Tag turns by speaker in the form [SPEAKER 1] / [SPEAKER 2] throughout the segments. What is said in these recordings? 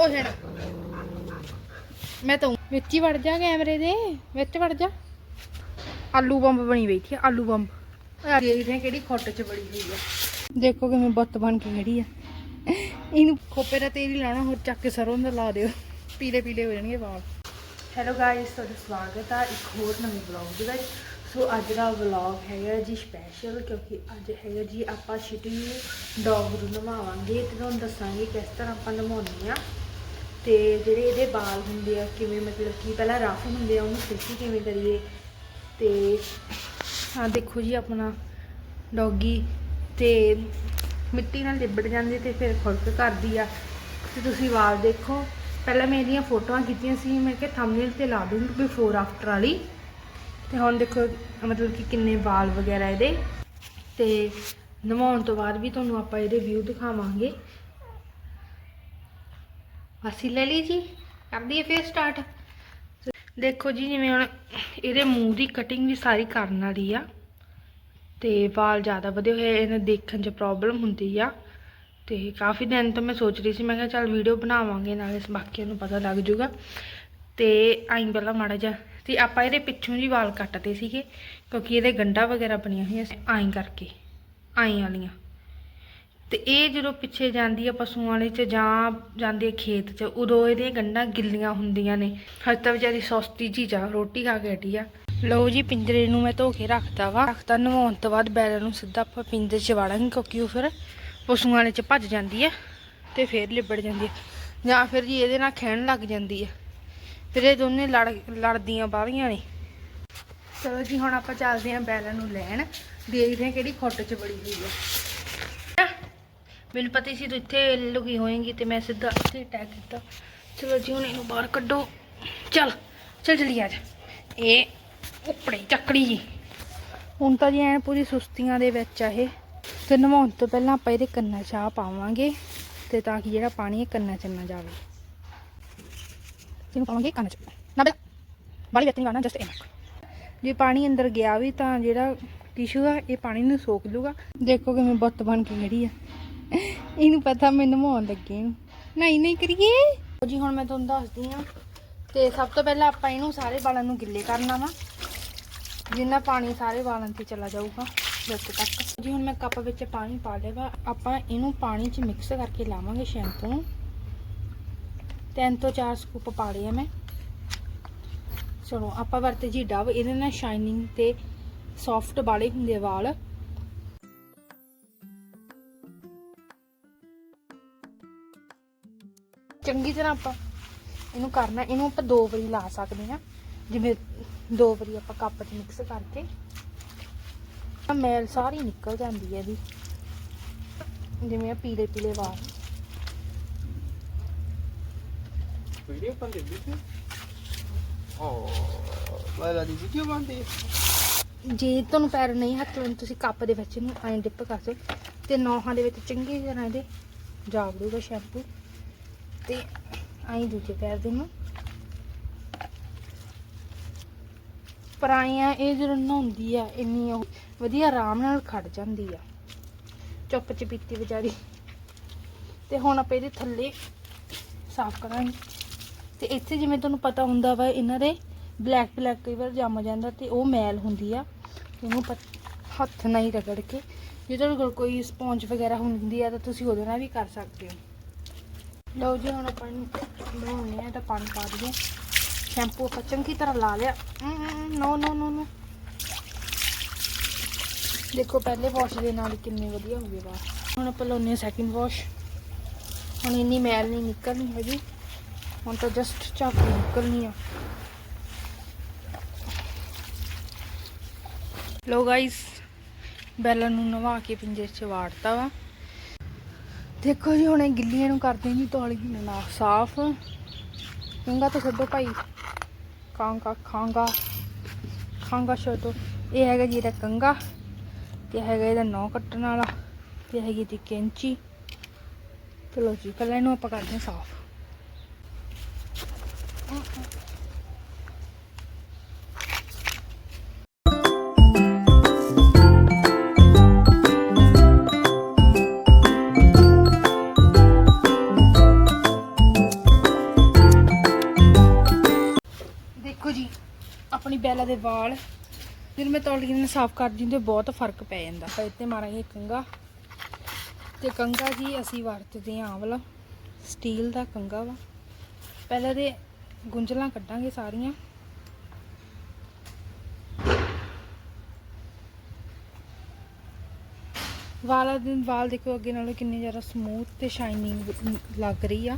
[SPEAKER 1] ਉਹ ਛੇੜਾ ਮੈਂ ਤਾਂ ਵਿੱਚ ਹੀ ਵੜ ਜਾ ਕੈਮਰੇ ਦੇ, ਵਿੱਚ ਵੜ ਜਾ। ਆਲੂ ਬੰਬ ਬਣੀ ਬੈਠੀ ਆ ਆਲੂ ਬੰਬ। ਦੇਖਦੇ ਆ ਕਿਹੜੀ ਖੁੱਟ ਚ ਬੜੀ ਹੋਈ ਆ। ਦੇਖੋ ਕਿਵੇਂ ਬੱਤ ਬਣ ਕੇ ਖੜੀ ਆ। ਇਹਨੂੰ ਖੋਪੇ ਦਾ ਤੇਲ ਹੀ ਲਾਉਣਾ, ਹੋਰ ਚੱਕ ਕੇ ਸਰੋਂ ਦਾ ਲਾ ਦਿਓ। ਪੀਲੇ ਪੀਲੇ ਹੋ ਜਾਣਗੇ ਵਾਲ। ਹੈਲੋ ਗਾਇਸ ਤੁਹਾਡਾ ਸਵਾਗਤ ਆ ਇੱਕ ਹੋਰ ਨਵੇਂ ਵਲੌਗ ਦੇ ਵਿੱਚ। ਸੋ ਅੱਜ ਦਾ ਵਲੌਗ ਹੈਗਾ ਜੀ ਸਪੈਸ਼ਲ ਕਿਉਂਕਿ ਅੱਜ ਹੈਗਾ ਜੀ ਆਪਾਂ ਛਿਟੀ ਡੌਗ ਨੂੰ ਨਵਾਵਾਂਗੇ ਤੇ ਤੁਹਾਨੂੰ ਦੱਸਾਂਗੇ ਕਿਸ ਤਰ੍ਹਾਂ ਆਪਾਂ ਨਵਾਉਂਦੇ ਆ ਤੇ ਜਿਹੜੇ ਇਹਦੇ ਵਾਲ ਹੁੰਦੇ ਆ, ਕਿਵੇਂ ਮਤਲਬ ਕਿ ਪਹਿਲਾਂ ਰਫ ਹੁੰਦੇ ਆ, ਉਹਨੂੰ ਸਿੱਧੀ ਕਿਵੇਂ ਕਰੀਏ? ਤੇ ਹਾਂ ਦੇਖੋ ਜੀ ਆਪਣਾ ਡੌਗੀ ਤੇ ਮਿੱਟੀ ਨਾਲ ਲਿਬੜ ਜਾਂਦੀ ਤੇ ਫਿਰ ਖੁਰਕ ਕਰਦੀ ਆ। ਤੇ ਤੁਸੀਂ ਵਾਲ ਦੇਖੋ, ਪਹਿਲਾਂ ਮੈਂ ਇਹਦੀਆਂ ਫੋਟੋਆਂ ਕੀਤੀਆਂ ਸੀ, ਮੈਂ ਕਿਹਾ ਥੰਬਨੇਲ ਤੇ ਲਾ ਦੂੰਗੀ ਬਿਫੋਰ ਆਫਟਰ ਵਾਲੀ। ਤੇ ਹੁਣ ਦੇਖੋ ਮਤਲਬ ਕਿ ਕਿੰਨੇ ਵਾਲ ਵਗੈਰਾ ਇਹਦੇ। ਤੇ ਨਵਾਉਣ ਤੋਂ ਬਾਅਦ ਵੀ ਤੁਹਾਨੂੰ ਆਪਾਂ ਇਹਦੇ ਵਿਊ ਦਿਖਾਵਾਂਗੇ। ਅਸੀਂ ਲੈ ਲਈ ਜੀ, ਕਰਦੀ ਦਈਏ ਫੇਰ ਸਟਾਰਟ ਦੇਖੋ ਜੀ, ਜਿਵੇਂ ਹੁਣ ਇਹਦੇ ਮੂੰਹ ਦੀ ਕਟਿੰਗ ਵੀ ਸਾਰੀ ਕਰਨ ਵਾਲੀ ਆ, ਤੇ ਵਾਲ ਜ਼ਿਆਦਾ ਵਧੇ ਹੋਏ ਇਹਨਾਂ ਦੇਖਣ 'ਚ ਪ੍ਰੋਬਲਮ ਹੁੰਦੀ ਆ। ਤੇ ਕਾਫੀ ਦਿਨ ਤੋਂ ਮੈਂ ਸੋਚ ਰਹੀ ਸੀ, ਮੈਂ ਕਿਹਾ ਚੱਲ ਵੀਡੀਓ ਬਣਾਵਾਂਗੇ, ਨਾਲੇ ਬਾਕੀਆਂ ਨੂੰ ਪਤਾ ਲੱਗ ਜੂਗਾ ਤੇ ਆਈ ਪਹਿਲਾਂ ਮਾੜਾ ਜਿਹਾ, ਤੇ ਆਪਾਂ ਇਹਦੇ ਪਿੱਛੋਂ ਜੀ ਵਾਲ ਕੱਟਦੇ ਸੀਗੇ, ਕਿਉਂਕਿ ਇਹਦੇ ਗੰਡਾ ਵਗੈਰਾ ਬਣੀਆਂ ਹੋਈਆਂ ਸੀ, ਆਈ ਕਰਕੇ, ਆਈ ਵਾਲੀਆਂ। ਤੇ ਇਹ ਜਦੋਂ ਪਿੱਛੇ ਜਾਂਦੀ ਆ ਪਸ਼ੂਆਂ ਵਾਲੇ ਚ ਜਾਂ ਜਾਂਦੀ ਆ ਖੇਤ ਚ, ਉਦੋਂ ਇਹਦੀਆਂ ਗੰਢਾਂ ਗਿੱਲੀਆਂ ਹੁੰਦੀਆਂ ਨੇ। ਹਜੇ ਤਾਂ ਵਿਚਾਰੀ ਸੌਸਤੀ ਜੀ ਜਾ ਰੋਟੀ ਖਾ ਕੇ ਹਟੀ ਆ। ਲਓ ਜੀ, ਪਿੰਜਰੇ ਨੂੰ ਮੈਂ ਧੋ ਕੇ ਰੱਖਤਾ ਵਾ। ਰੱਖਤਾ ਨਵਾਉਣ ਤੋਂ ਬਾਅਦ ਬੈਲ ਨੂੰ ਸਿੱਧਾ ਆਪਾਂ ਪਿੰਜਰੇ ਚ ਵਾੜਾਂਗੇ ਕਿਉਂਕਿ ਉਹ ਫਿਰ ਪਸ਼ੂਆਂ ਵਾਲੇ ਚ ਭੱਜ ਜਾਂਦੀ ਆ ਤੇ ਫਿਰ ਲਿਬੜ ਜਾਂਦੀ ਆ। ਜਾਂ ਫਿਰ ਜੀ ਇਹਦੇ ਨਾਲ ਖਹਿਣ ਲੱਗ ਜਾਂਦੀ ਆ। ਫਿਰ ਇਹ ਦੋਨੇ ਲੜ, ਲੜਦੀਆਂ ਬਾਹਲੀਆਂ ਨੇ। ਚਲੋ ਜੀ, ਹੁਣ ਆਪਾਂ ਚੱਲਦੇ ਆਂ ਬੈਲਾਂ ਨੂੰ ਲੈਣ। ਦੇਖਦੇ ਆਂ ਕਿਹੜੀ ਖੁੱਟ ਚ ਬੜੀ ਹੋਈ ਆ। ਮੈਨੂੰ ਪਤਾ ਸੀ ਤੂੰ ਇੱਥੇ ਲੁਕੀ ਹੋਏਗੀ ਤੇ ਮੈਂ ਸਿੱਧਾ ਇੱਥੇ ਅਟੈਕ ਕੀਤਾ। ਚਲੋ ਜੀ, ਹੁਣ ਇਹਨੂੰ ਬਾਹਰ ਕੱਢੋ। ਚੱਲ ਚੱਲ ਜਲਦੀ ਆ ਜਾ। ਇਹ ਉੱਪੜੇ ਚੱਕੜੀ ਜੀ। ਹੁਣ ਤਾਂ ਜੀ ਐਨ ਪੂਰੀ ਸੁਸਤੀਆਂ ਦੇ ਵਿੱਚ ਆ ਇਹ। ਤੇ ਨਵਾਉਣ ਤੋਂ ਪਹਿਲਾਂ ਆਪਾਂ ਇਹਦੇ ਕੰਨਾਂ 'ਚ ਆ ਪਾਵਾਂਗੇ ਤੇ ਤਾਂ ਕਿ ਜਿਹੜਾ ਪਾਣੀ ਇਹ ਕੰਨਾਂ 'ਚ ਨਾ ਜਾਵੇ। ਇਹਨੂੰ ਪਾਵਾਂਗੇ ਕੰਨਾਂ 'ਚ। ਨਾ ਬੇ ਬਾਲੀ ਵਿੱਚ ਨਹੀਂ ਪਾਣਾ ਜਸਟ ਇਨਫ ਜੇ ਪਾਣੀ ਅੰਦਰ ਗਿਆ ਵੀ ਤਾਂ ਜਿਹੜਾ ਟਿਸ਼ੂ ਆ, ਇਹ ਪਾਣੀ ਨੂੰ ਸੋਖ ਲੂਗਾ ਦੇਖੋ ਕਿਵੇਂ ਬੱਤ ਬਣ ਕੇ ਜਿਹੜੀ ਆ। ਇਹਨੂੰ ਪਤਾ ਮੈਨੂੰ ਨਵਾਉਣ ਲੱਗੀ ਇਹਨੂੰ ਨਹੀਂ ਨਹੀਂ ਕਰੀਏ। ਜੀ, ਹੁਣ ਮੈਂ ਤੁਹਾਨੂੰ ਦੱਸਦੀ ਆ ਤੇ ਸਭ ਤੋਂ ਪਹਿਲਾਂ ਆਪਾਂ ਇਹਨੂੰ ਸਾਰੇ ਵਾਲਾਂ ਨੂੰ ਗਿੱਲੇ ਕਰਨਾ ਵਾ। ਜਿੰਨਾ ਪਾਣੀ ਸਾਰੇ ਵਾਲਾਂ ਤੇ ਚਲਾ ਜਾਊਗਾ ਵਿੱਚ ਤੱਕ। ਜੀ, ਹੁਣ ਮੈਂ ਕੱਪ ਵਿੱਚ ਪਾਣੀ ਪਾ ਲਿਆ ਵਾ। ਆਪਾਂ ਇਹਨੂੰ ਪਾਣੀ 'ਚ ਮਿਕਸ ਕਰਕੇ ਲਾਵਾਂਗੇ ਸ਼ੈਂਪੂ ਤਿੰਨ ਤੋਂ ਚਾਰ ਸਕੂਪ ਪਾ ਲਏ ਆ ਮੈਂ। ਚਲੋ, ਆਪਾਂ ਵਰਤੇ ਜੀ ਡਵ। ਇਹਦੇ ਨਾਲ ਸ਼ਾਈਨਿੰਗ ਤੇ ਸੌਫਟ ਵਾਲੇ ਹੁੰਦੇ ਵਾਲ। ਚੰਗੀ ਤਰ੍ਹਾਂ ਆਪਾਂ ਇਹਨੂੰ ਕਰਨਾ ਇਹਨੂੰ ਆਪਾਂ ਦੋ ਵਾਰੀ ਲਾ ਸਕਦੇ ਹਾਂ। ਜਿਵੇਂ ਦੋ ਵਾਰੀ ਆਪਾਂ ਕੱਪ 'ਚ ਮਿਕਸ ਕਰਕੇ। ਮੈਲ ਸਾਰੀ ਨਿਕਲ ਜਾਂਦੀ ਹੈ ਇਹਦੀ। ਜਿਵੇਂ ਆ ਪੀਲੇ ਪੀਲੇ ਵਾਲ।
[SPEAKER 2] ਵੀਡੀਓ ਪਾਉਂਦੇ ਵੀਡੀਓ ਓ ਵਾਲਾ ਦੀ ਵੀਡੀਓ ਪਾਉਂਦੇ
[SPEAKER 1] ਜੇ ਤੁਹਾਨੂੰ ਪੈਰ ਨਹੀਂ ਹੱਥ ਲਾਉਣ ਤੁਸੀਂ ਕੱਪ ਦੇ ਵਿੱਚ ਇਹਨੂੰ ਐਂ ਡਿਪ ਕਰ ਦਿਓ ਤੇ ਨੌਹਾਂ ਦੇ ਵਿੱਚ ਚੰਗੀ ਤਰ੍ਹਾਂ ਇਹਦੇ ਜਾ ਵੜੂਗਾ ਸ਼ੈਂਪੂ ਤੇ ਐਂ ਦੂਜੇ ਪੈਰ ਦੇ ਨੂੰ। ਪਰਾਈਆਂ ਇਹ ਜਦੋਂ ਨਹਾਉਂਦੀ ਆ, ਇੰਨੀ ਵਧੀਆ ਆਰਾਮ ਨਾਲ ਖੜ ਜਾਂਦੀ ਆ। ਚੁੱਪ ਚਪੀਤੀ ਵਿਚਾਰੀ। ਤੇ ਹੁਣ ਆਪਾਂ ਇਹਦੇ ਥੱਲੇ ਸਾਫ਼ ਕਰਾਂਗੇ। ਤੇ ਇੱਥੇ ਜਿਵੇਂ ਤੁਹਾਨੂੰ ਪਤਾ ਹੁੰਦਾ ਵਾ, ਇਹਨਾਂ ਦੇ ਬਲੈਕ ਬਲੈਕ ਕਈ ਵਾਰ ਜੰਮ ਜਾਂਦਾ ਤੇ ਉਹ ਮੈਲ ਹੁੰਦੀ ਆ। ਉਹਨੂੰ ਪਤ- ਹੱਥ ਨਾਲ ਹੀ ਰਗੜ ਕੇ ਜੇ ਤੁਹਾਡੇ ਕੋਲ ਕੋਈ ਸਪੌਂਜ ਵਗੈਰਾ ਹੁੰਦੀ ਆ, ਤਾਂ ਤੁਸੀਂ ਉਹਦੇ ਨਾਲ ਵੀ ਕਰ ਸਕਦੇ ਹੋ। ਲਓ ਜੀ, ਹੁਣ ਆਪਾਂ ਬਣਾਉਣੇ ਆ ਤਾਂ ਪਾਣੀ ਪਾ ਦਈਏ। ਸ਼ੈਂਪੂ ਆਪਾਂ ਚੰਗੀ ਤਰ੍ਹਾਂ ਲਾ ਲਿਆ। ਨੋ ਨੋ ਨੋ ਨੋ। ਦੇਖੋ, ਪਹਿਲੇ ਵਾਸ਼ ਦੇ ਨਾਲ ਕਿੰਨੇ ਵਧੀਆ ਹੋ ਗਏ ਵਾ ਹੁਣ ਆਪਾਂ ਲਾਉਣੇ ਸੈਕਿੰਡ ਵਾਸ਼ ਹੁਣ ਇੰਨੀ ਮੈਲ ਨਹੀਂ ਨਿਕਲਣੀ ਹੈਗੀ। ਹੁਣ ਤਾਂ ਜਸਟ ਝਾਕ ਨਿਕਲਣੀ ਆ। ਲੋ ਗਾਇਸ ਬੈਲਾ ਨੂੰ ਨਵਾ ਕੇ ਪਿੰਜੇ 'ਚ ਵਾੜਤਾ ਵਾ। ਦੇਖੋ ਜੀ, ਹੁਣ ਇਹ ਗਿੱਲੀਆਂ ਨੂੰ ਕਰਦੇ ਜੀ ਤੌਲੀ। ਨਾਲ ਸਾਫ਼। ਕੰਗਾ ਤਾਂ ਛੱਡੋ ਭਾਈ। ਕਾਂਗਾ ਖਾਂਗਾ। ਖਾਂਗਾ ਛੱਡੋ। ਇਹ ਹੈਗਾ ਜੀ ਇਹਦਾ ਕੰਗਾ ਤੇ ਹੈਗਾ ਇਹਦਾ ਨੌ ਕੱਟਣ ਵਾਲਾ ਤੇ ਹੈਗੀ ਦੀ ਕੈਂਚੀ। ਚਲੋ ਜੀ, ਪਹਿਲਾਂ ਇਹਨੂੰ ਆਪਾਂ ਕਰਦੇ ਹਾਂ ਸਾਫ਼। ਵਾਲ। ਜਦੋਂ ਮੈਂ ਤੌਲੀਏ ਨਾਲ ਸਾਫ਼ ਕਰਦੀ ਹੁੰਦੀ ਬਹੁਤ ਫ਼ਰਕ ਪੈ ਜਾਂਦਾ। ਫਿਰ ਇੱਥੇ ਮਾਰਾਂਗੇ ਕੰਗਾ ਤੇ ਕੰਗਾ ਜੀ ਅਸੀਂ ਵਰਤਦੇ ਹਾਂ ਆਹ ਵਾਲਾ ਸਟੀਲ ਦਾ ਕੰਗਾ ਵਾ। ਪਹਿਲਾਂ ਦੇ ਗੁੰਝਲਾਂ ਕੱਢਾਂਗੇ ਸਾਰੀਆਂ। ਵਾਲਾਂ ਦੇ ਵਾਲ ਦੇਖੋ ਅੱਗੇ ਨਾਲੋਂ ਕਿੰਨੇ ਜ਼ਿਆਦਾ ਸਮੂਥ ਤੇ ਸ਼ਾਈਨਿੰਗ ਲੱਗ ਰਹੀ ਆ।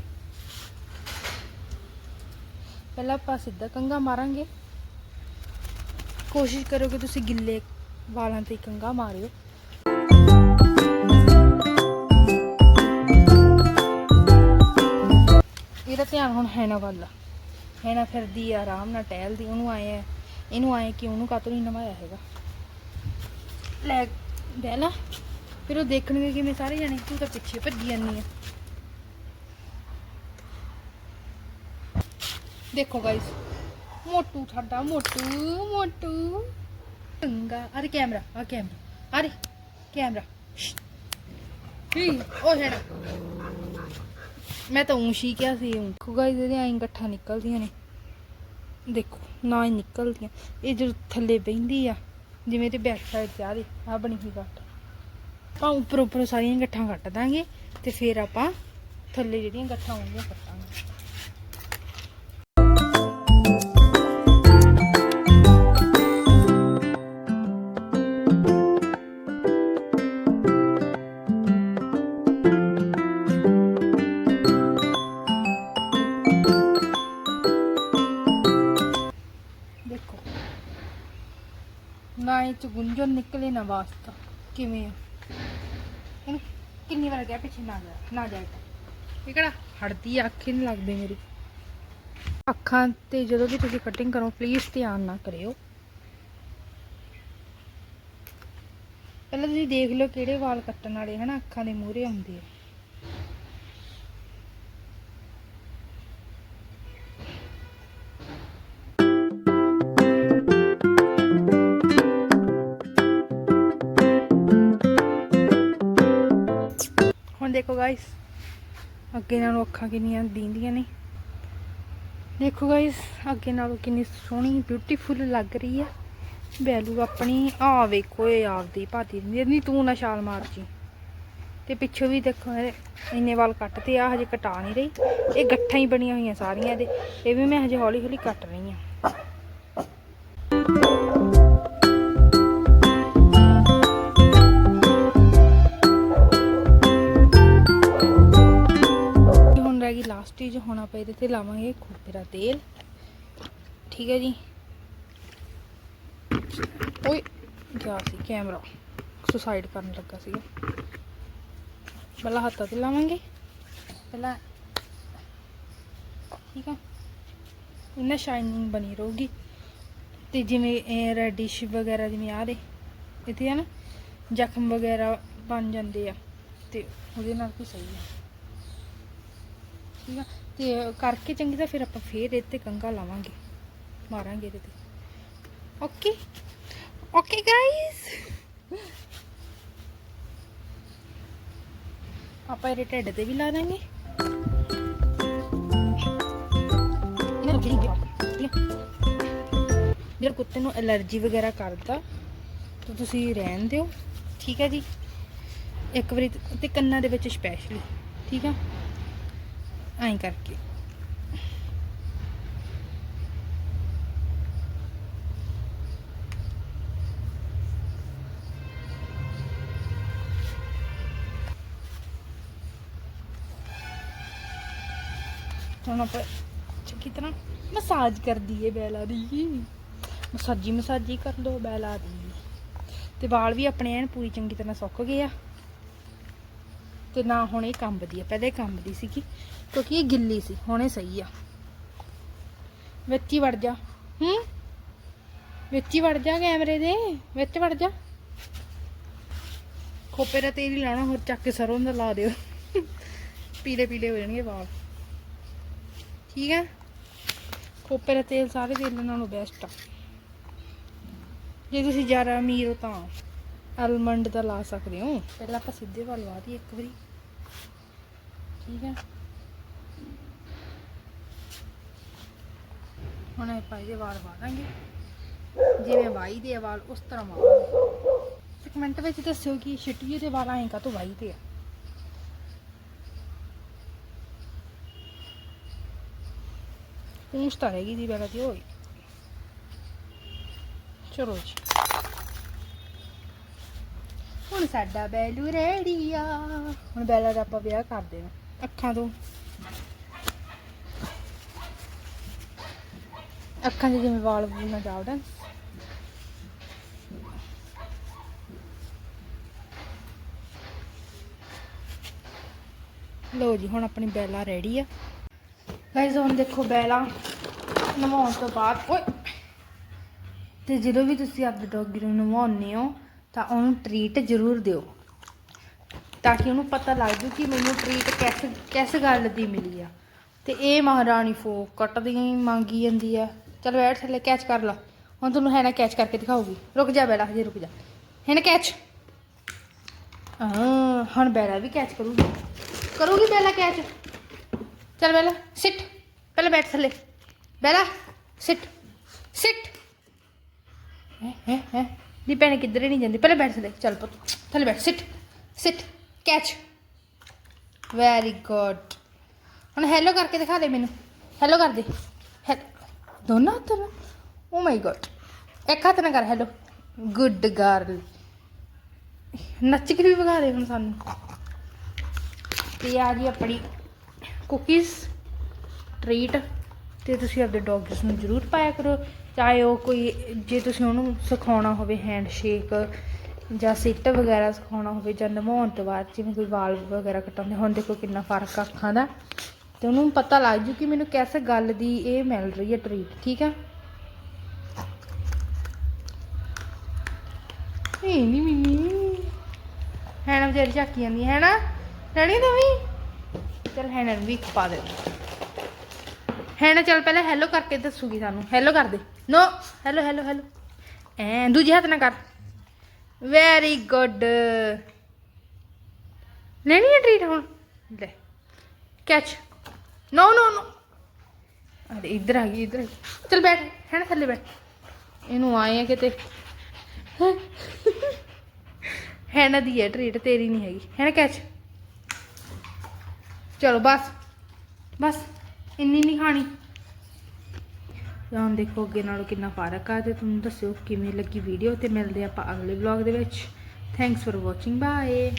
[SPEAKER 1] ਪਹਿਲਾਂ ਆਪਾਂ ਸਿੱਧਾ ਕੰਗਾ ਮਾਰਾਂਗੇ। ਕੋਸ਼ਿਸ਼ ਕਰੋ ਕਿ ਤੁਸੀਂ ਗਿੱਲੇ ਵਾਲਾਂ ਤੇ ਕੰਗਾ ਮਾਰਿਓ। ਇਹਦਾ ਧਿਆਨ ਹੁਣ ਹੈਨਾ ਵੱਲ ਹੈਨਾ ਫਿਰਦੀ ਆ, ਆਰਾਮ ਨਾਲ ਟਹਿਲਦੀ, ਉਹਨੂੰ ਆਏ ਆ। ਇਹਨੂੰ ਆਏ ਕਿ ਉਹਨੂੰ ਕਾਤੋਂ ਨਹੀਂ ਨਵਾਇਆ ਹੈਗਾ। ਲੈ, ਬਹਿ ਲਾ। ਫਿਰ ਉਹ ਦੇਖਣਗੇ ਕਿ ਮੈਂ ਸਾਰੇ ਜਾਣੇ, ਤੂੰ ਤਾਂ ਪਿੱਛੇ ਭੱਜੀ ਜਾਂਦੀ ਆ। ਦੇਖੋ ਗਾਇਸ ਮੋਟੂ ਸਾਡਾ, ਮੋਟੂ ਮੋਟੂ। ਚੰਗਾ। ਅਰੇ ਕੈਮਰਾ ਆ ਕੈਮਰਾ ਅਰੇ ਕੈਮਰਾ। ਹੀ, ਉਹ ਮੈਂ ਤਾਂ ਊਂਸ਼ੀ ਕਿਹਾ ਸੀ ਦੇਖੋ ਗਾਇਸ ਇਹਦੇ ਆਈ ਗੱਠਾਂ ਨਿਕਲਦੀਆਂ ਨੇ। ਦੇਖੋ, ਨਾ ਹੀ ਨਿਕਲਦੀਆਂ। ਇਹ ਜਦੋਂ ਥੱਲੇ ਬਹਿੰਦੀ ਆ, ਜਿਵੇਂ ਤੇ ਬੈਕ ਸਾਈਡ ਤੇ ਆ ਦੇ ਆ ਬਣੀ ਹੋਈ ਗੱਠ ਆਪਾਂ ਉੱਪਰ ਉੱਪਰ ਸਾਰੀਆਂ ਗੱਠਾਂ ਕੱਟ ਦਾਂਗੇ ਤੇ ਫਿਰ ਆਪਾਂ ਥੱਲੇ ਜਿਹੜੀਆਂ ਗੱਠਾਂ ਹੋਣਗੀਆਂ ਕੱਟਾਂਗੇ। ਨਾ ਨਿਕਲੇ ਨਾ ਵਾਸਤਾ ਕਿਵੇਂ ਆ? ਇਹਨੂੰ ਕਿੰਨੀ ਵਾਰ ਗਿਆ ਪਿੱਛੇ ਨਾ ਜਾ ਨਾ ਜਾ ਇਹ ਕਿਹੜਾ ਹੜਦੀ ਆ, ਅੱਖੀ ਨਹੀਂ ਲੱਗਦੀ ਮੇਰੀ। ਅੱਖਾਂ ਤੇ ਜਦੋਂ ਵੀ ਤੁਸੀਂ ਕਟਿੰਗ ਕਰੋ ਪਲੀਜ਼ ਧਿਆਨ ਨਾ ਕਰਿਓ। ਪਹਿਲਾਂ ਤੁਸੀਂ ਦੇਖ ਲਓ ਕਿਹੜੇ ਵਾਲ ਕੱਟਣ ਵਾਲੇ, ਹਨਾ? ਅੱਖਾਂ ਦੇ ਮੂਹਰੇ ਆਉਂਦੇ ਆ। ਦੇਖੋ ਗਾਇਸ ਅੱਗੇ ਨਾਲੋਂ ਅੱਖਾਂ ਕਿੰਨੀਆਂ ਦੀਂਦੀਆਂ ਨੇ। ਦੇਖੋ ਗਾਇਸ ਅੱਗੇ ਨਾਲੋਂ ਕਿੰਨੀ ਸੋਹਣੀ ਬਿਊਟੀਫੁਲ ਲੱਗ ਰਹੀ ਆ। ਬੈਲੂ ਆਪਣੀ ਆ ਵੇਖੋ ਇਹ ਆਪਦੀ ਭਾਤੀ ਦੀ। ਨਹੀਂ ਤੂੰ ਨਾ ਛਾਲ ਮਾਰ ਜੀ। ਤੇ ਪਿੱਛੋਂ ਵੀ ਦੇਖੋ ਇਹਦੇ ਇੰਨੇ ਵਾਲ ਕੱਟਤੇ ਆ, ਹਜੇ ਕਟਾ ਨਹੀਂ ਰਹੀ। ਇਹ ਗੱਠਾਂ ਹੀ ਬਣੀਆਂ ਹੋਈਆਂ ਸਾਰੀਆਂ ਇਹਦੇ। ਇਹ ਵੀ ਮੈਂ ਹਜੇ ਹੌਲੀ ਹੌਲੀ ਕੱਟ ਰਹੀ ਆ। ਚੀਜ਼ ਹੁਣ ਆਪਾਂ ਇਹਦੇ ਤੇ ਲਾਵਾਂਗੇ ਖੋਪੇ ਦਾ ਤੇਲ। ਠੀਕ ਹੈ ਜੀ। ਓਏ, ਗਿਆ ਸੀ ਕੈਮਰਾ। ਸੁਸਾਈਡ ਕਰਨ ਲੱਗਾ ਸੀਗਾ। ਪਹਿਲਾਂ ਹੱਥਾਂ ਤੇ ਲਾਵਾਂਗੇ। ਪਹਿਲਾਂ ਠੀਕ ਆ ਇਹਨਾਂ ਸ਼ਾਈਨਿੰਗ ਬਣੀ ਰਹੂਗੀ। ਤੇ ਜਿਵੇਂ ਇਹ ਰੈਡਿਸ਼ ਵਗੈਰਾ ਜਿਵੇਂ ਆ ਰਹੇ, ਇੱਥੇ ਆ ਨਾ, ਜ਼ਖਮ ਵਗੈਰਾ ਬਣ ਜਾਂਦੇ ਆ। ਤੇ ਉਹਦੇ ਨਾਲ ਵੀ ਸਹੀ ਹੈ। ਠੀਕ ਆ? ਤੇ ਕਰਕੇ ਚੰਗੀ ਤਾਂ ਫਿਰ ਆਪਾਂ ਫੇਰ ਇਹ ਤੇ ਕੰਗਾ ਲਾਵਾਂਗੇ। ਮਾਰਾਂਗੇ ਇਹਦੇ ਤੇ। ਓਕੇ ਓਕੇ ਗਾਇਸ ਆਪਾਂ ਇਹਦੇ ਢਿੱਡ ਤੇ ਵੀ ਲਾ ਦਾਂਗੇ। ਇਹਨਾਂ ਨੂੰ ਜਿਹੜੀ ਕੁੱਤੇ ਨੂੰ ਐਲਰਜੀ ਵਗੈਰਾ ਕਰਦਾ, ਤਾਂ ਤੁਸੀਂ ਰਹਿਣ ਦਿਓ। ਠੀਕ ਹੈ ਜੀ? ਇੱਕ ਵਾਰੀ ਤੇ- ਤੇ ਕੰਨਾਂ ਦੇ ਵਿੱਚ ਸਪੈਸ਼ਲੀ ਠੀਕ ਆ? ਐਂ ਕਰਕੇ। ਹੁਣ ਆਪਾਂ ਚੰਗੀ ਤਰ੍ਹਾਂ ਮਸਾਜ ਕਰਦੀ ਏ ਬੈਲਾ ਦੀ ਮਸਾਜੀ ਮਸਾਜੀ ਕਰ ਲੋ ਬੈਲਾ ਦੀ ਤੇ ਵਾਲ ਵੀ ਆਪਣੇ ਐਨ ਪੂਰੀ ਚੰਗੀ ਤਰ੍ਹਾਂ ਸੁੱਕ ਗਏ ਆ। ਤੇ ਨਾ ਹੁਣ ਇਹ ਕੰਬਦੀ ਆ, ਪਹਿਲੇ ਕੰਬਦੀ ਸੀਗੀ, ਕਿਉਂਕਿ ਇਹ ਗਿੱਲੀ ਸੀ, ਹੁਣ ਸਹੀ ਆ। ਵਿੱਚ ਹੀ ਵੜ ਜਾ। ਹੂੰ? ਵਿੱਚ ਹੀ ਵੜ ਜਾ ਕੈਮਰੇ ਦੇ, ਵਿੱਚ ਵੜ ਜਾ। ਖੋਪੇ ਦਾ ਤੇਲ ਹੀ ਲਾਉਣਾ, ਹੋਰ ਚੱਕ ਕੇ ਸਰੋਂ ਦਾ ਲਾ ਦਿਓ। ਪੀਲੇ ਪੀਲੇ ਹੋ ਜਾਣਗੇ ਵਾਲ। ਠੀਕ ਹੈ ਖੋਪੇ ਦਾ ਤੇਲ ਸਾਰੇ ਤੇਲ ਨਾਲੋਂ ਬੈਸਟ ਆ। ਜੇ ਤੁਸੀਂ ਜ਼ਿਆਦਾ ਅਮੀਰ ਹੋ ਤਾਂ। ਅਲਮੰਡ ਦਾ ਲਾ ਸਕਦੇ ਹੋ। ਪਹਿਲਾਂ ਆਪਾਂ ਸਿੱਧੇ ਵੱਲ ਲਾ ਦੀ ਇੱਕ ਵਾਰੀ। ਠੀਕ ਹੈ। ਹੁਣ ਆਪਾਂ ਇਹਦੇ ਵਾਲ ਵਾ ਦਾਂਗੇ। ਜਿਵੇਂ ਵਾਈ ਦੇ ਆ ਵਾਲ, ਉਸ ਤਰ੍ਹਾਂ ਵਾਲ ਕਮੈਂਟ ਵਿੱਚ ਦੱਸਿਓ ਕਿ ਛਿਟੀਏ ਦੇ ਵਾਲ ਐਂ ਕਾਹਤੋਂ ਵਾਈ ਦੇ ਆ? ਪੂੰਛ ਤਾਂ ਹੈਗੀ ਦੀ ਬੈਲਾ ਹੋਈ ਚਲੋ ਜੀ। ਹੁਣ ਸਾਡਾ ਬੈਲੂ ਰੈਡੀ ਆ ਹੁਣ ਬੈਲਾ ਦਾ ਆਪਾਂ ਵਿਆਹ ਕਰ ਦੇਣਾ ਅੱਖਾਂ ਤੋਂ। ਅੱਖਾਂ 'ਚ ਜਿਵੇਂ ਵਾਲ ਵੂਲ ਨਾ ਜਾਵੜਨ। ਲੋ ਜੀ, ਹੁਣ ਆਪਣੀ ਬੈਲਾ ਰੈਡੀ ਆ। ਗਾਇਜ਼, ਹੁਣ ਦੇਖੋ ਬੈਲਾ ਨਵਾਉਣ ਤੋਂ ਬਾਅਦ। ਓਏ! ਤੇ ਜਦੋਂ ਵੀ ਤੁਸੀਂ ਆਪਣੇ ਡੌਗੀ ਨੂੰ ਨਵਾਉਂਦੇ ਹੋ ਤਾਂ ਉਹਨੂੰ ਟ੍ਰੀਟ ਜ਼ਰੂਰ ਦਿਓ। ਤਾਂ ਕਿ ਉਹਨੂੰ ਪਤਾ ਲੱਗ ਜੂ ਕਿ ਮੈਨੂੰ ਟ੍ਰੀਟ ਕਿਸ ਕਿਸ ਗੱਲ ਦੀ ਮਿਲੀ ਆ। ਤੇ ਇਹ ਮਹਾਰਾਣੀ ਫੋਕ ਕੱਟਦੀ ਮੰਗੀ ਜਾਂਦੀ ਆ। ਚਲ ਬੈਠ ਥੱਲੇ ਕੈਚ ਕਰ ਲਾ। ਹੁਣ ਤੁਹਾਨੂੰ ਹੈ ਨਾ ਕੈਚ ਕਰਕੇ ਦਿਖਾਉਗੀ ਰੁਕ ਜਾ ਬੈਲਾ, ਹਜੇ ਰੁਕ ਜਾ। ਹੈ ਨਾ ਕੈਚ ਹਾਂ, ਹੁਣ ਬੈਲਾ ਵੀ ਕੈਚ ਕਰੂਗੀ। ਕਰੂਗੀ ਬੈਲਾ ਕੈਚ ਚਲ ਬੈਲਾ ਸਿੱਟ ਪਹਿਲਾਂ ਬੈਠ ਥੱਲੇ। ਬੈਲਾ ਸਿੱਟ ਸਿੱਟ ਹੈ ਹੈ ਹੈ। ਦੀ ਭੈਣੇ, ਕਿੱਧਰੇ ਨਹੀਂ ਜਾਂਦੀ। ਪਹਿਲਾਂ ਬੈਠ ਥੱਲੇ ਚੱਲ ਪੁੱਤ, ਥੱਲੇ ਬੈਠ। Sit sit catch very good ਹੁਣ ਹੈਲੋ ਕਰਕੇ ਦਿਖਾ ਦੇ ਮੈਨੂੰ। ਹੈਲੋ ਕਰ ਦੇ। ਹੈ ਦੋਨਾਂ ਹੱਥਾਂ ਨਾਲ? ਓ ਮਾਈ ਗॉड ਇੱਕ ਹੱਥ ਨਾਲ ਕਰ ਹੈਲੋ ਗੁੱਡ ਗਰਲ ਨੱਚ ਕੇ ਵੀ ਵਿਖਾ ਦੇ ਹੁਣ ਸਾਨੂੰ। ਤੇ ਆ ਗਈ ਆਪਣੀ ਕੁਕੀਜ਼ ਟ੍ਰੀਟ ਤੇ ਤੁਸੀਂ ਆਪਣੇ ਡੌਗਸ ਨੂੰ ਜ਼ਰੂਰ ਪਾਇਆ ਕਰੋ। ਚਾਹੇ ਉਹ ਕੋਈ, ਜੇ ਤੁਸੀਂ ਉਹਨੂੰ ਸਿਖਾਉਣਾ ਹੋਵੇ ਹੈਂਡ ਸ਼ੇਕ ਜਾਂ ਸਿੱਟ ਵਗੈਰਾ ਸਿਖਾਉਣਾ ਹੋਵੇ ਜਾਂ ਨਵਾਉਣ ਤੋਂ ਬਾਅਦ, ਜਿਵੇਂ ਕੋਈ ਵਾਲ ਵਗੈਰਾ ਕਟਾਉਂਦੇ ਹੁਣ ਦੇਖੋ ਕਿੰਨਾ ਫ਼ਰਕ ਆ ਅੱਖਾਂ ਦਾ, ਤੇ ਉਹਨੂੰ ਪਤਾ ਲੱਗ ਜੂ ਕਿ ਮੈਨੂੰ ਕਿਸ ਗੱਲ ਦੀ ਇਹ ਮਿਲ ਰਹੀ ਹੈ ਟ੍ਰੀਟ ਠੀਕ ਹੈ ਇਹ ਨਹੀਂ ਮਿੰਨੀ ਹੈ ਨਾ ਵਿਚਾਰੀ ਝਾਕੀ ਜਾਂਦੀ ਹੈ ਨਾ ਰਣੀ ਤੂੰ ਵੀ ਚਲ ਹੈ ਨਾ ਵੀ ਇੱਕ ਪਾ ਦੇ। ਹੈ ਨਾ, ਚੱਲ ਪਹਿਲਾਂ ਹੈਲੋ ਕਰਕੇ ਦੱਸੂਗੀ ਸਾਨੂੰ। ਹੈਲੋ ਕਰ ਦੇ। ਨੋ ਹੈਲੋ ਹੈਲੋ ਹੈਲੋ ਐ ਦੂਜੇ ਹੱਥ ਨਾਲ ਕਰ। ਵੈਰੀ ਗੁੱਡ ਲੈਣੀ ਹੈ ਟ੍ਰੀਟ ਹੁਣ? ਲੈ। ਕੈਚ ਨੋ ਨੋ ਨੋ ਅਰੇ, ਇੱਧਰ ਆ ਗਈ, ਇੱਧਰ ਆ ਗਈ। ਚੱਲ ਬੈਠ, ਹੈ ਨਾ, ਥੱਲੇ ਬੈਠ। ਇਹਨੂੰ ਆਏ ਆ ਕਿਤੇ। ਹੈ ਨਾ ਦੀ ਹੈ ਟ੍ਰੀਟ ਤੇਰੀ ਨਹੀਂ ਹੈਗੀ। ਹੈ ਨਾ ਕੈਚ ਚਲੋ, ਬਸ। ਬਸ। ਇੰਨੀ ਨਹੀਂ ਖਾਣੀ। ਤੇ ਹੁਣ ਦੇਖੋ ਅੱਗੇ ਨਾਲੋਂ ਕਿੰਨਾ ਫ਼ਰਕ ਆ ਤੇ ਤੁਹਾਨੂੰ ਦੱਸਿਓ ਕਿਵੇਂ ਲੱਗੀ ਵੀਡੀਓ ਤੇ ਮਿਲਦੇ ਆਪਾਂ ਅਗਲੇ ਵਲੌਗ ਦੇ ਵਿੱਚ। Thanks for watching bye